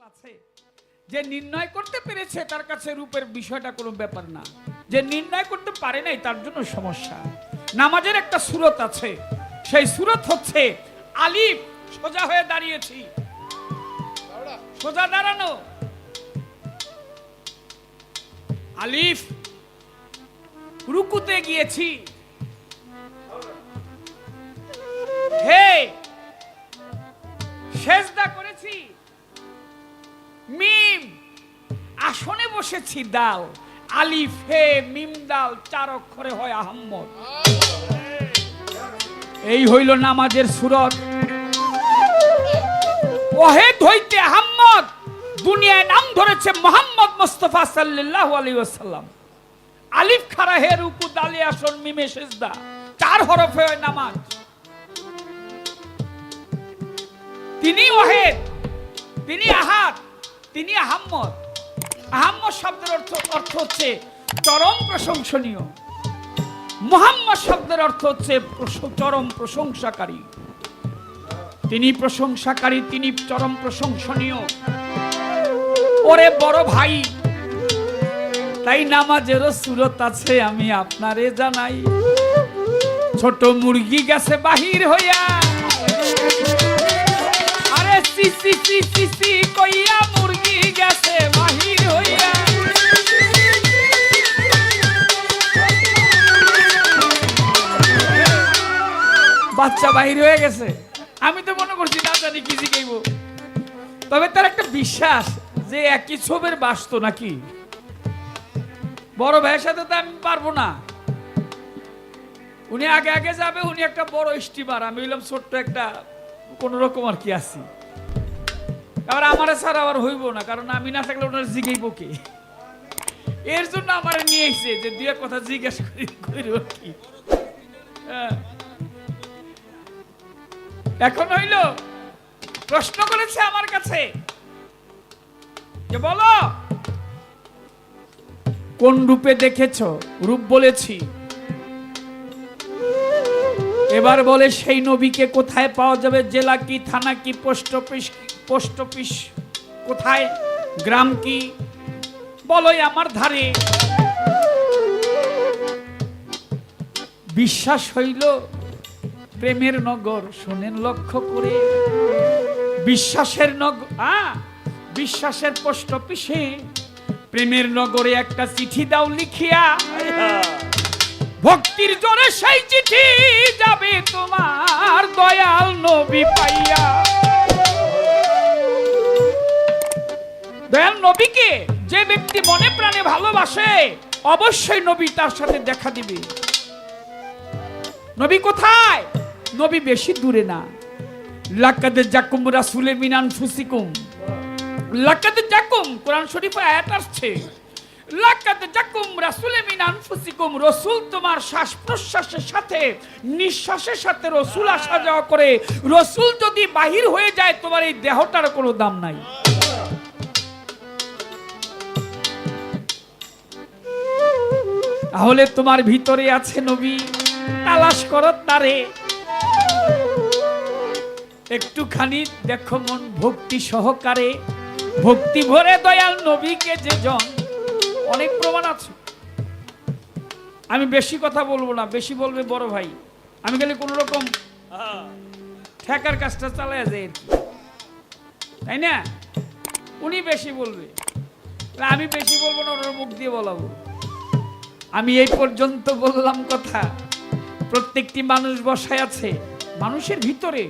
আছে। যে নির্ণয় করতে পেরেছে, তার কাছে রূপের বিষয়টা কোনো ব্যাপার না। যে নির্ণয় করতে পারে নাই, তার জন্য সমস্যা। নামাজের একটা সুরত আছে। সেই সুরত হচ্ছে, আলিফ, সোজা হয়ে দাঁড়িয়েছি। সোজা দাঁড়ানো। আলিফ, রুকুতে গিয়েছি। হে, সেজদা মিম, আসনে বসেছি দাল। আলিফ হে মিম দাল চার অক্ষরে হয় আহম্মদ। এই হইল নামাজের সুরত। ওহেদ হইতে আহম্মদ, দুনিয়ায় নাম ধরেছে মোহাম্মদ মুস্তফা সাল্লাল্লাহু আলাইহি ওয়াসাল্লাম। আলিফ খারা হে রুকু দালে আসন, মিমে সেজদা। চার হরফে হয় নামাজ। তিনি ওহেদ তিনি আহাদ। তিনি আহাম্মদ আহাম্মদ শব্দের অর্থ অর্থ হচ্ছে চরম প্রশংসনীয়। মোহাম্মদ শব্দের অর্থ হচ্ছে চরম প্রশংসাকারী। তিনি প্রশংসাকারী, তিনি চরম প্রশংসনীয়। ওরে বড় ভাই, তাই নামাজেরও সুরত আছে, আমি আপনারে জানাই। ছোট মুরগি গেছে বাহির হইয়া। আরে সি সি সি সি, কইয়া মুরগি বাচ্চা বাহির হয়ে গেছে। আমি তো মনে করছি, না জানি কি শিখাইব। তবে তার একটা বিশ্বাস যে একই ছবির বাস্ত নাকি? বড় ভাইয়ের সাথে তো আমি পারব না। উনি আগে আগে যাবে, উনি একটা বড় স্টিমার। আমি হইলাম ছোট্ট একটা, কোন রকম আর কি আছি। আবার আমার স্যার আবার হইব না, কারণ আমি না থাকলে ওনার জিগাইব কে? এর জন্য আমার নিয়ে এসে যে দুই কথা জিজ্ঞেস করি করিব কি। হ্যাঁ। এখন হইল প্রশ্ন করেছে আমার কাছে। যে বলো? কোন রূপে দেখেছ? রূপ বলেছি। এবার বলে সেই নবীকে কোথায় পাওয়া যাবে? জেলা কি, থানা কি, পোস্ট অফিস পোস্ট অফিস কোথায়, গ্রাম কি? বলোই আমার ধারে। বিশ্বাস হইল প্রেমের নগর শোনেন লক্ষ্য করে। বিশ্বাসের নগর আ, বিশ্বাসের পোস্ট অফিসে প্রেমের নগরে একটা চিঠি দাও লিখিয়া। ভক্তির জোরে সেই চিঠি যাবে তোমার দয়াল নবী পাইয়া। দয়াল নবীকে যে ব্যক্তি মনে প্রাণে ভালোবাসে, অবশ্যই নবী তার সাথে দেখা দিবে। নবী কোথায়? নবী বেশি দূরে না। লাকাদ জাকুম রাসুলে মিনান ফুসিকুম লাকাদ জাকুম, কোরআন শরীফে আয়াত আসছে। লাকাদ জাকুম রাসুলে মিনান ফুসিকুম রসুল তোমার শ্বাস প্রশ্বাসের সাথে, নিঃশ্বাসের সাথে রসুল আসা যাওয়া করে। রসুল যদি বাহির হয়ে যায়, তোমার এই দেহটার কোনো দাম নাই। তাহলে তোমার ভিতরে আছে নবী, তালাশ করো তারে। একটুখানি দেখো মন ভক্তি সহকারে। ভক্তি ভরে দয়াল নবীকে যে জন, অনেক প্রমাণ আছে। আমি বেশি কথা বলব না, বেশি বলবে বড় ভাই। আমি খালি কোন রকম ঠেকার কাজটা চালায় যায় তাই না? উনি বেশি বলবে। আমি বেশি বলব না, ওনার মুখ দিয়ে বলাবো। আমি এই পর্যন্ত বললাম কথা। প্রত্যেকটি মানুষ বসায় আছে। মানুষের ভিতরে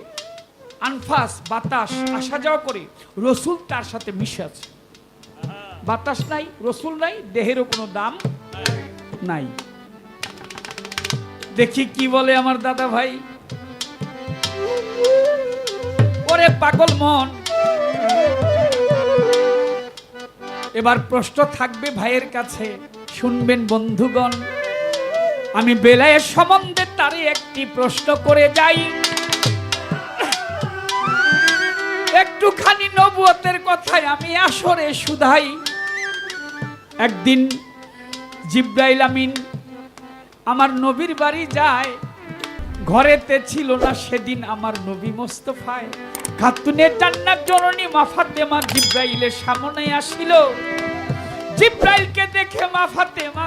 আনফাস, বাতাস, আসা যাওয়া করে, রসুল তার সাথে মিশে আছে। বাতাস নাই, রসুল নাই, দেহেরও কোনো দাম নাই। দেখি কি বলে আমার দাদা ভাই। ওরে পাগল মন। এবার প্রশ্ন থাকবে ভাইয়ের কাছে, শুনবেন বন্ধুগণ। আমি বেলায়ের সম্বন্ধে তারে একটি প্রশ্ন করে যাই। নবুয়তের কথায় আমি আসরে শুধাই। একদিন জিব্রাইল আমিন আমার নবীর বাড়ি যায়, ঘরেতে ছিল না সেদিন আমার নবী মোস্তফায়। খাতুনের জান্নাত জননী মা জিব্রাইলের সামনে আসিল। জিব্রাইলকে দেখে মা ফাতেমা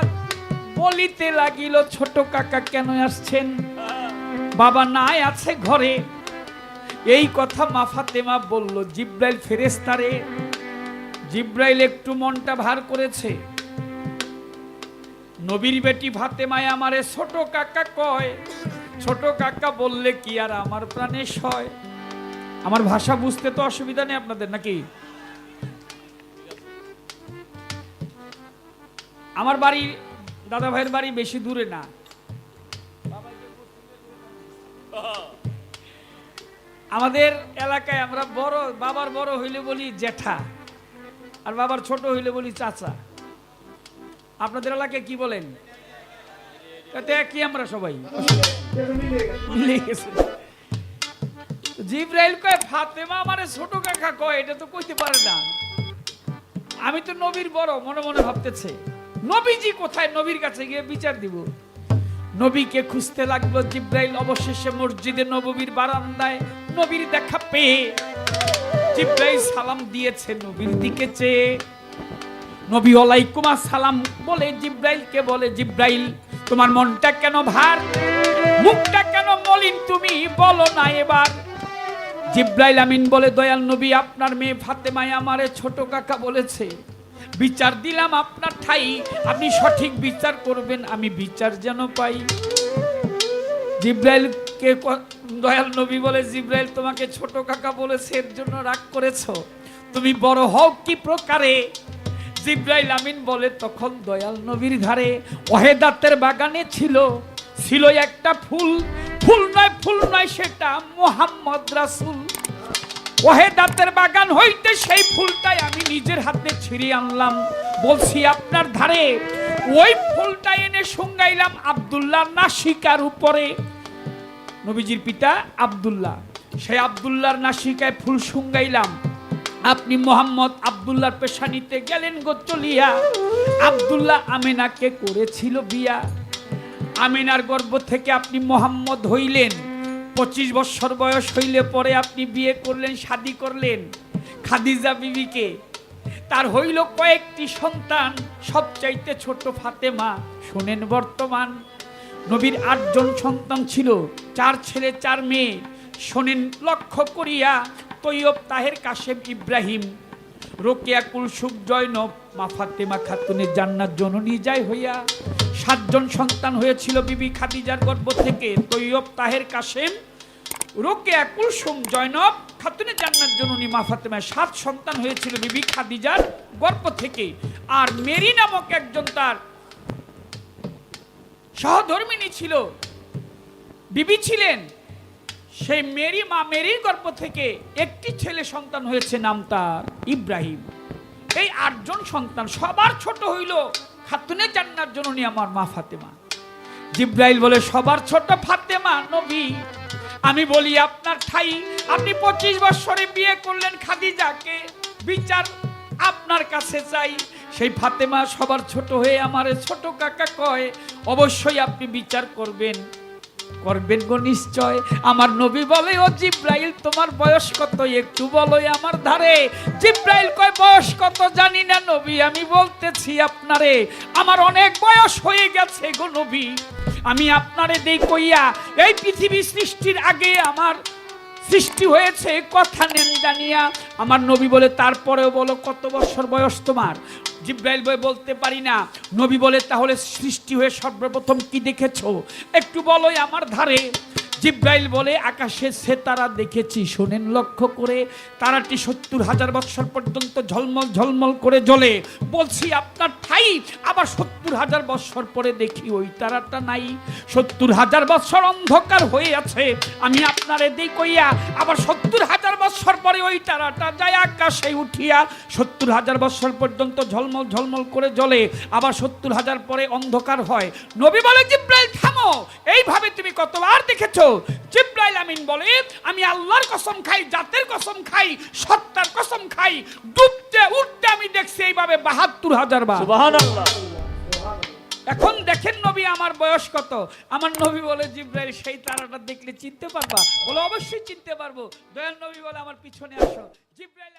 বলিতে লাগিল, ছোট কাকা কেন আসছেন? বাবা নাই আছে ঘরে। এই কথা মা ফাতেমা বলল, জিব্রাইল ফেরেস্তারে জিব্রাইল একটু মনটা ভার করেছে। নবীর বেটি ফাতেমায় আমারে ছোট কাকা কয়। ছোট কাকা বললে কি আর আমার প্রাণে সয়? আমার ভাষা বুঝতে তো অসুবিধা নেই আপনাদের নাকি? আমার বাড়ি দাদা ভাইয়ের বাড়ি বেশি দূরে না। আমাদের এলাকায় আমরা বড়, বাবার বড় হইলে বলি জেঠা, আর বাবার ছোট হইলে বলি চাচা। আপনাদের এলাকায় কি বলেন? আমরা সবাই। জিব্রাইল কয়, ফাতেমা আমারে ছোট কাকা কয়, এটা তো কইতে পারে না। আমি তো নবীর বড়, মনে মনে ভাবতেছে, নবীজি কোথায়? নবীর কাছে গিয়ে বিচার দিব। নবীকে খুঁজতে লাগল জিব্রাইল, অবশেষে মসজিদে নববীর বারান্দায় নবীর দেখা পেয়ে জিব্রাইল সালাম দিয়েছে নবীর দিকে চেয়ে। নবী ওয়ালাইকুম সালাম বলে জিব্রাইলকে বলে, জিব্রাইল, তোমার মনটা কেন ভার? মুখটা কেন মলিন তুমি? বলো না এবার। জিব্রাইল আমিন বলে, দয়াল নবী, আপনার মেয়ে ফাতেমায় আমারে ছোট কাকা বলেছে। বিচার দিলাম আপনার ঠাই। আপনি সঠিক বিচার করবেন, আমি বিচার যেন পাই। জিব্রাইলকে দয়াল নবী বলে, জিব্রাইল, তোমাকে ছোট কাকা বলেছে এর জন্য রাগ করেছ? তুমি বড় হও কি প্রকারে? জিব্রাইল আমিন বলে, তখন দয়াল নবীর ধারে ওহেদাতের বাগানে ছিল ছিল একটা ফুল। ফুল নয় ফুল নয়, সেটা মোহাম্মদ রাসূল। ওহেদাতের বাগান হইতে সেই ফুলটাই আমি নিজের হাতে ছিঁড়ে আনলাম। বলছি, আপনার ধারে ওই ফুলটা এনে শুঙ্গাইলাম আব্দুল্লাহ নাসিকার উপরে। নবীজির পিতা আব্দুল্লাহ। সেই আব্দুল্লাহর নাসিকায় ফুল শুঙ্গাইলাম। আপনি মোহাম্মদ আবদুল্লাহর পেশা নিতে গেলেন গো চলিয়া। আব্দুল্লাহ আমিনাকে করেছিল বিয়া। আমিনার গর্ভ থেকে আপনি মোহাম্মদ হইলেন। পঁচিশ বছর বয়স হইলে পরে আপনি বিয়ে করলেন, শাদি করলেন। খাদিজা বিবিকে তার হইল কয়েকটি সন্তান, সবচাইতে ছোট ফাতেমা। শোনেন বর্তমান, নবীর আটজন সন্তান ছিল, চার ছেলে, চার মেয়ে। শোনেন, লক্ষ্য করিয়া তৈয়ব তাহের কাশেম ইব্রাহিম, রোকেয়া কুলসুক জয়নব, মা ফাতেমা খাতুনের জান্নাত জননী যায় হইয়া সাতজন সন্তান হয়েছিল বিবি খাদিজার গর্ভ থেকে। তৈয়ব তাহের কাশেম রোকেয়া কুলসুম জয়নব খাতুনের জান্নাত জননী মা ফাতেমা সাত সন্তান হয়েছিল বিবি খাদিজার গর্ভ থেকে। আর মেরি নামক একজন তার সহধর্মিনী ছিল। বিবি ছিলেন সেই মেরি মা মেরির গর্ভ থেকে একটি ছেলে সন্তান হয়েছে, নাম তার ইব্রাহিম। এই আটজন সন্তান সবার ছোট হইল খাতুনের জান্নার জননী আমার মা ফাতেমা। জিব্রাইল বলে, সবার ছোট ফাতেমা, নবী। আমি বলি আপনার ঠাই, আপনি পঁচিশ বছরে বিয়ে করলেন খাদিজাকে, বিচার আপনার কাছে চাই। সেই ফাতেমা সবার ছোট হয়ে আমার ছোট কাকা কয়, অবশ্যই আপনি বিচার করবেন। করবেন গো নিশ্চয়। আমার নবী বলে, ও জিব্রাইল, তোমার বয়স কত? একটু বলো আমার ধারে। জিব্রাইল কয়, বয়স কত জানি না নবী, আমি বলতেছি আপনারে, আমার অনেক বয়স হয়ে গেছে গো নবী। আমি আপনারে দেই কইয়া এই পৃথিবী সৃষ্টির আগে আমার সৃষ্টি হয়েছে, কথা নেন জানিয়া আমার নবী বলে, তারপরেও বলো, কত বছর বয়স তোমার? জিব্রাইল বই বলতে পারি না। নবী বলে, তাহলে সৃষ্টি হয়ে সর্বপ্রথম কি দেখেছ? একটু বলোই আমার ধারে। জিব্রাইল বলে, আকাশে সে তারা দেখেছি। শোনেন লক্ষ্য করে, তারাটি সত্তর হাজার বৎসর পর্যন্ত ঝলমল ঝলমল করে জ্বলে। বলছি, আপনার ঠাই আবার সত্তর হাজার বৎসর পরে দেখি, ওই তারাটা নাই। সত্তর হাজার বৎসর অন্ধকার হয়ে আছে। আমি আপনারে দিই কইয়া আবার সত্তর হাজার বৎসর পরে ওই তারাটা যায় আকাশে উঠিয়া সত্তর হাজার বৎসর পর্যন্ত ঝলমল ঝলমল করে জ্বলে, আবার সত্তর হাজার পরে অন্ধকার হয়। নবী বলে, জিব্রাইল, থামো! এইভাবে তুমি কতবার দেখেছ? জিব্রাইল আমিন বলে, আমি আল্লাহর কসম খাই, জাতের কসম খাই, সত্তার কসম খাই, ডুবতে, উঠতে আমি দেখছি এইভাবে বাহাত্তর হাজার বার। এখন দেখেন নবী, আমার বয়স কত? আমার নবী বলে, জিব্রাইল, সেই তারাটা দেখলে চিনতে পারবা? বলে, অবশ্যই চিনতে পারব। দয়াল নবী বলে, আমার পিছনে আসো। জিব্রাইল